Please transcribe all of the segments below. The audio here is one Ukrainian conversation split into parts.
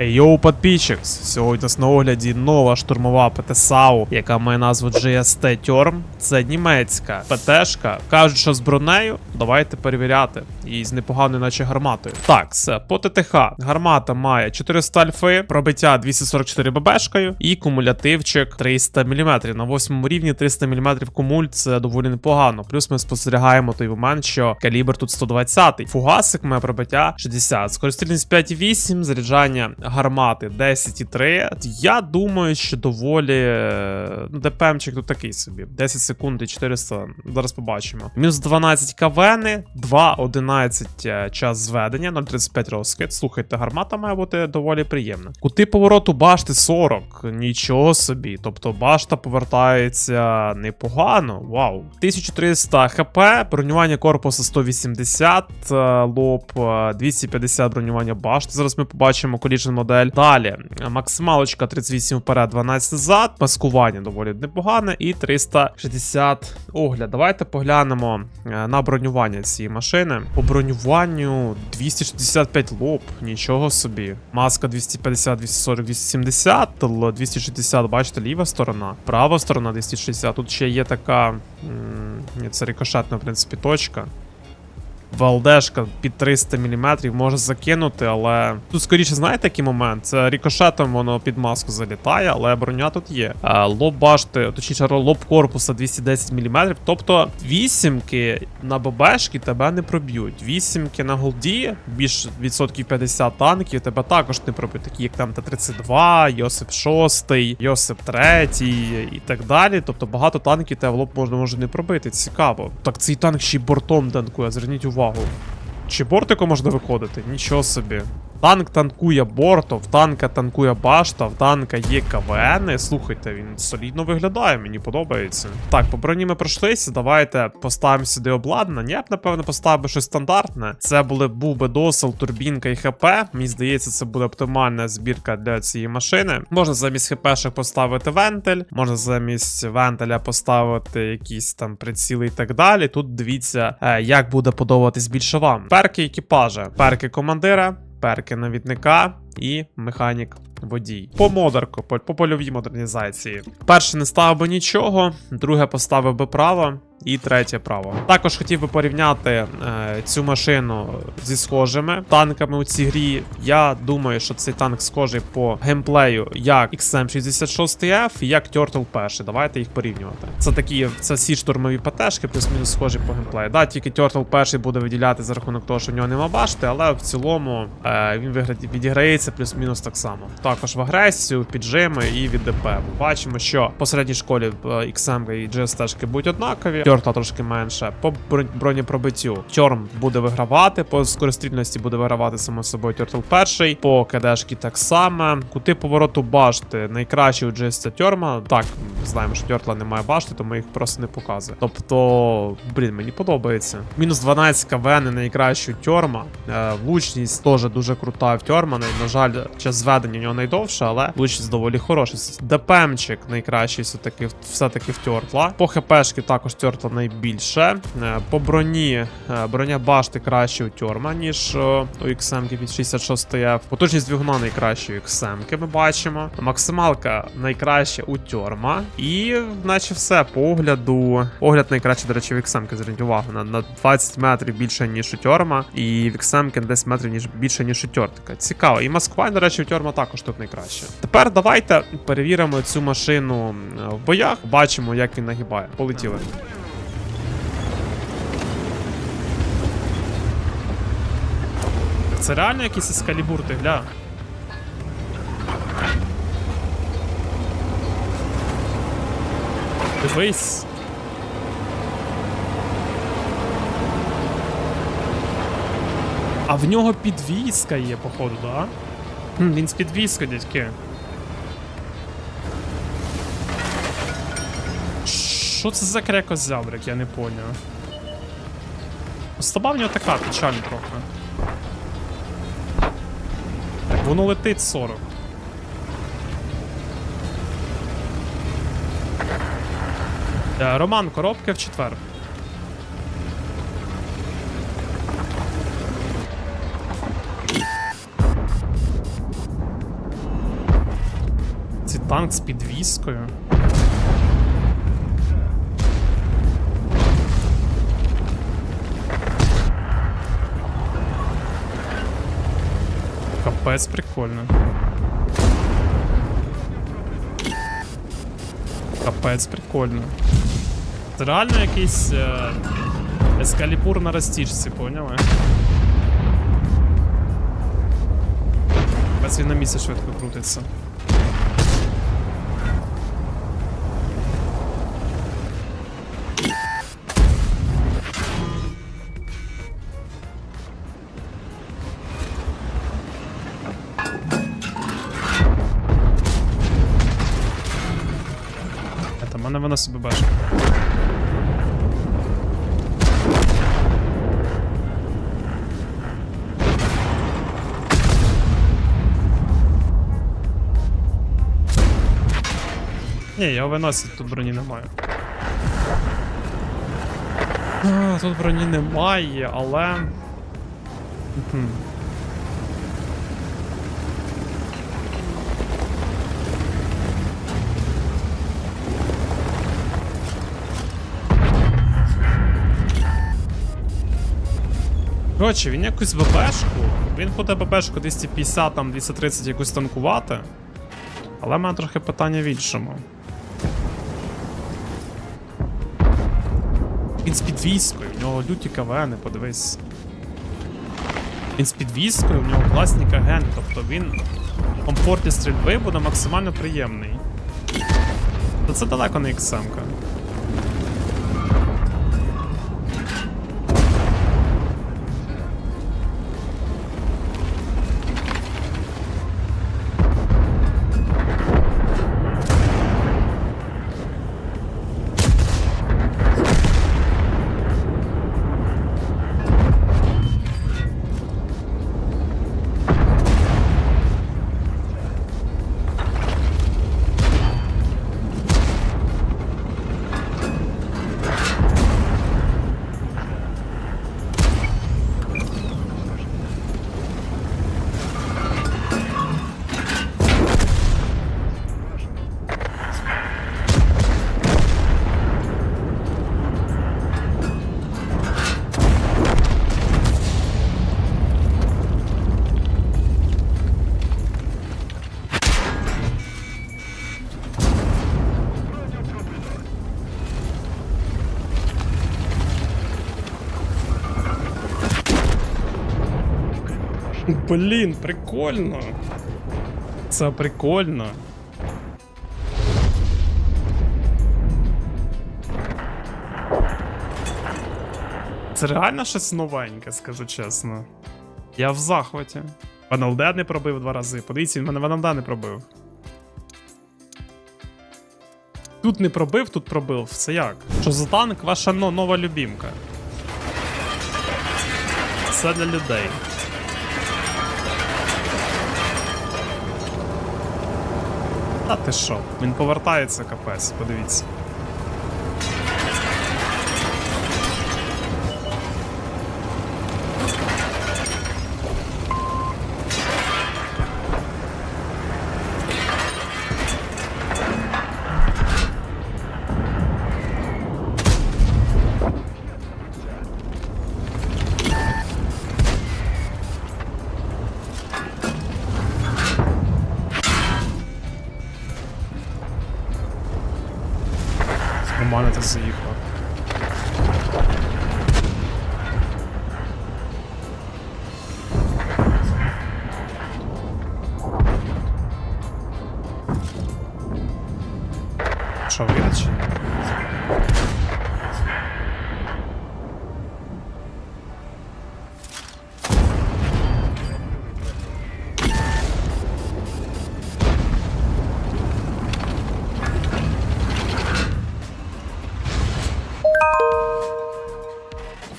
Ей, йоу, подписчик! Сьогодні нас на огляді нова штурмова ПТ-САУ, яка має назву GST Term. Це німецька ПТшка. Кажуть, що з бронею. Давайте перевіряти. І з непоганою, наче гарматою. Так, це по ТТХ. Гармата має 400 альфи, пробиття 244 ББшкою і кумулятивчик 300 мм. На восьмому рівні 300 мм кумуль це доволі непогано. Плюс ми спостерігаємо той момент, що калібр тут 120. Фугасик має пробиття 60. Скоростільність 5,8, заряджання гармати 10,3. Я думаю, що доволі. е, Ну, ДПМчик тут такий собі. 10 секунд і 400. Зараз побачимо. Мінус 12 кавени, 2,11 е, час зведення, 0,35 розкид. Слухайте, гармата має бути доволі приємна. Кути повороту башти 40. Нічого собі. Тобто башта повертається непогано. Вау. 1300 хп, бронювання корпусу 180, е, лоб, е, 250 бронювання башти. Зараз ми побачимо коліжен модель. Далі е, максималочка 38 вперед, 12 назад. Маскування доволі непогане. І 360 огляд. Давайте поглянемо е, на бронювання цієї машини. По бронюванню 265 лоб, нічого собі. Маска 250, 240, 270, л- 260, бачите, ліва сторона, права сторона 260. Тут ще є така. м, це рикошетна, в принципі, точка. Валдешка під 300 мм може закинути, але тут скоріше знаєте який момент? Це рікошетом воно під маску залітає, але броня тут є. Лоб башти, точніше, лоб корпуса 210 мм. Тобто вісімки на ББшки тебе не проб'ють. Вісімки на голді, більш відсотків 50 танків, тебе також не проб'ють, такі як там Т-32, Йосип 6, Йосип 3 і так далі. Тобто багато танків тебе в лоб можна може не пробити. Цікаво. Так цей танк ще й бортом танкує, зверніть увагу. Чи бортику можна виходити? Нічого собі. Танк танкує бортом, в танка танкує башта, в танка є КВН. Слухайте, він солідно виглядає, мені подобається. Так, по броні ми пройшлися. Давайте поставимо сюди обладнання. Я б, напевно, поставив би щось стандартне. Це були, був би досел, турбінка і ХП. Мені здається, це буде оптимальна збірка для цієї машини. Можна замість ХПшок поставити вентиль, можна замість вентиля поставити якісь там приціли і так далі. Тут дивіться, е, як буде подобатись більше вам. Перки екіпажа, перки командира перки навідника і механік водій. По модерку, по, по польовій модернізації. Перше не ставив би нічого, друге поставив би право. І третє право. Також хотів би порівняти е, цю машину зі схожими танками у цій грі. Я думаю, що цей танк схожий по геймплею як XM66F і як Turtle 1. Давайте їх порівнювати. Це такі це всі штурмові ПТшки, плюс-мінус схожі по геймплею. Да, тільки Turtle 1 буде виділяти за рахунок того, що в нього нема башти, але в цілому е, він відіграється плюс-мінус так само. Також в агресію, піджими і від ДП. Бачимо, що по середній школі е, XM і GS будуть однакові. Тьорта трошки менше. По бронепробиттю Тьорм буде вигравати, по скорострільності буде вигравати само собою Тьортл перший, по КДшки так само. Кути повороту башти найкращі у GS Тьорма. Так, знаємо, що Тьортла немає башти, тому їх просто не показує. Тобто, блін, мені подобається. Мінус 12 КВН найкращі у Тьорма. Е, влучність теж дуже крута в Тьорма. На, жаль, час зведення у нього найдовше, але влучність доволі хороша. ДПМчик найкращий все-таки, все-таки в Тьортла. По ХПшки також Тьортла найбільше. Е, По броні е, броня башти краще у Тьорма, ніж е, у XM від 66 f Потужність двигуна найкраще у XM, ми бачимо. Максималка найкраща у Тьорма. І, наче все, по огляду. Огляд найкраще, до речі, в XM, зверніть увагу, на, на 20 метрів більше, ніж у Тьорма, і в XM на 10 метрів ніж більше, ніж у Тьортика. Цікаво. І маскувань, до речі, у Тьорма також тут найкраще. Тепер давайте перевіримо цю машину в боях. Бачимо, як він нагибає. Полетіли. Це реально якийсь ескалібур, ти гля. Дивись. А в нього підвіска є, походу, да? Хм, Він з підвіскою, дядьки. Що це за крекозябрик, я не поняв. Слаба в нього така печальна трохи. Воно летить 40. Е, Роман коробки в четвер. Це танк з підвіскою. Капець прикольно. Капець прикольно. Це реально якийсь е, ескалібур на розтіжці, поняли? Капець він на місці швидко крутиться. Ні, я виносить, тут броні немає. А, тут броні немає, але. Коротше, він якусь БПшку. Він буде БПшку 250, там 230 якусь танкувати. Але в мене трохи питання в іншому. Він з підвіскою, в нього люті КВНи, подивись. Він з підвіскою, в нього класні каген, тобто він в комфорті стрільби буде максимально приємний. Та це далеко не XM-ка. Блін, прикольно. Це прикольно. Це реально щось новеньке, скажу чесно. Я в захваті. В не пробив два рази. Подивіться, він мене в не пробив. Тут не пробив, тут пробив. Це як? Що за танк ваша но- нова любімка? Це для людей. А ти що? Він повертається капець, подивіться.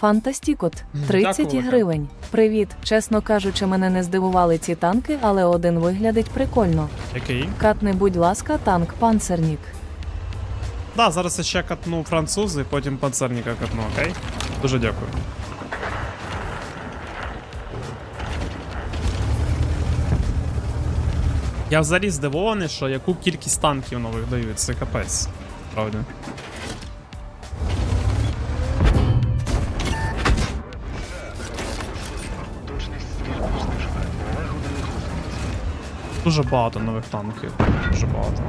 Фантастікот 30 Дякую. гривень. Привіт. Чесно кажучи, мене не здивували ці танки, але один виглядить прикольно. Який? Катни, будь ласка, танк панцернік. Да, зараз я ще катну французи, потім панцерника катну, окей? Дуже дякую. Я взагалі здивований, що яку кількість танків нових дають, це капець. Правда. Дуже багато нових танків. Дуже багато.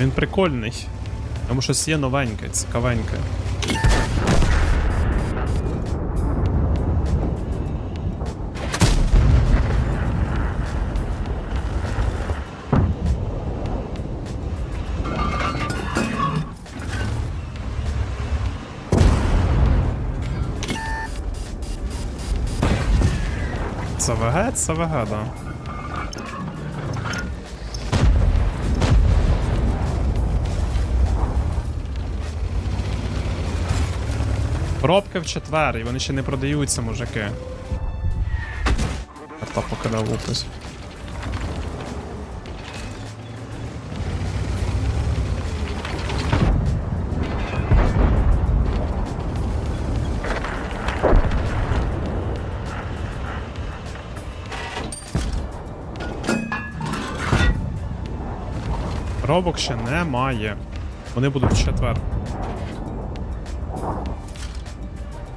Він прикольний. Тому щось є новеньке, цікавеньке. Це да. Пробки в четвер, і вони ще не продаються, мужики. Та покидав опис. Пробок ще немає. Вони будуть в четвер.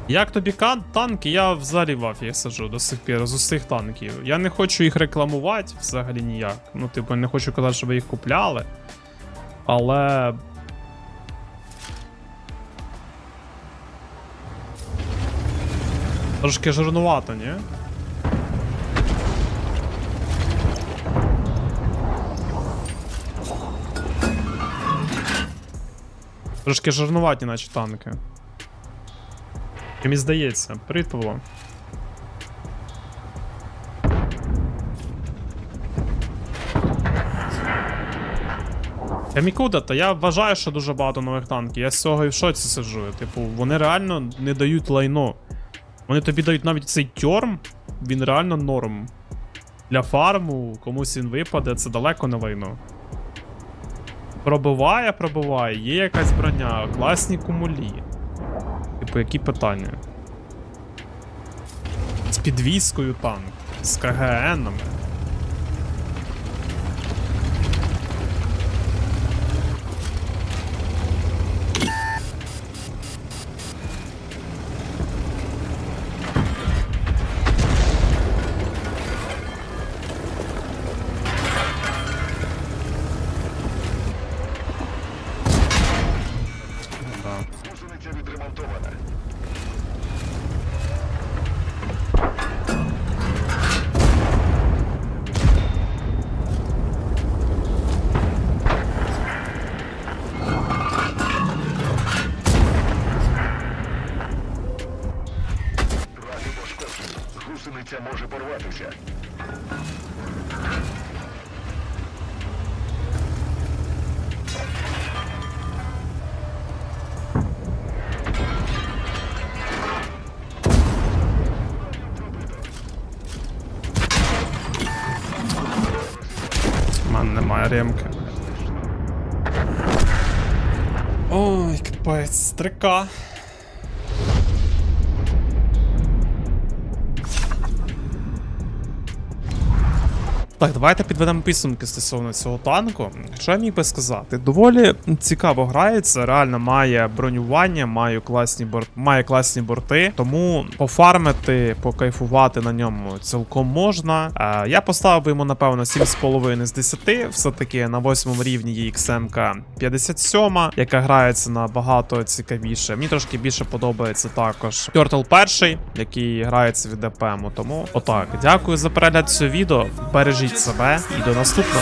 Як тобі танки? Я взагалі в афі сиджу до сих пір з усіх танків. Я не хочу їх рекламувати взагалі ніяк. Ну, типу, не хочу казати, щоб ви їх купляли. Але. Трошки жирнувато, ні? Трошки жирнуваті, наче танки. Мені здається, привіт, Павло. Камікуда, та я вважаю, що дуже багато нових танків. Я з цього і в шоці сиджу. Типу, вони реально не дають лайно. Вони тобі дають навіть цей тьорм, він реально норм. Для фарму, комусь він випаде, це далеко не лайно. Пробиває, пробиває, є якась броня, класні кумулі. Типу, які питання? З підвіскою танк, з КГНами. Може порватися. Мене немає ремки. Ой, капець, стрика. Так, давайте підведемо підсумки стосовно цього танку. Що я міг би сказати? Доволі цікаво грається, реально має бронювання, має класні борт, має класні борти, тому пофармити, покайфувати на ньому цілком можна. Е, я поставив йому, напевно, 7,5 з 10. Все-таки на 8 рівні є XM 57, яка грається набагато цікавіше. Мені трошки більше подобається також Turtle перший, який грається від ДПМ. Тому отак. Дякую за перегляд цього відео. Бережіть бережіть себе і до наступного.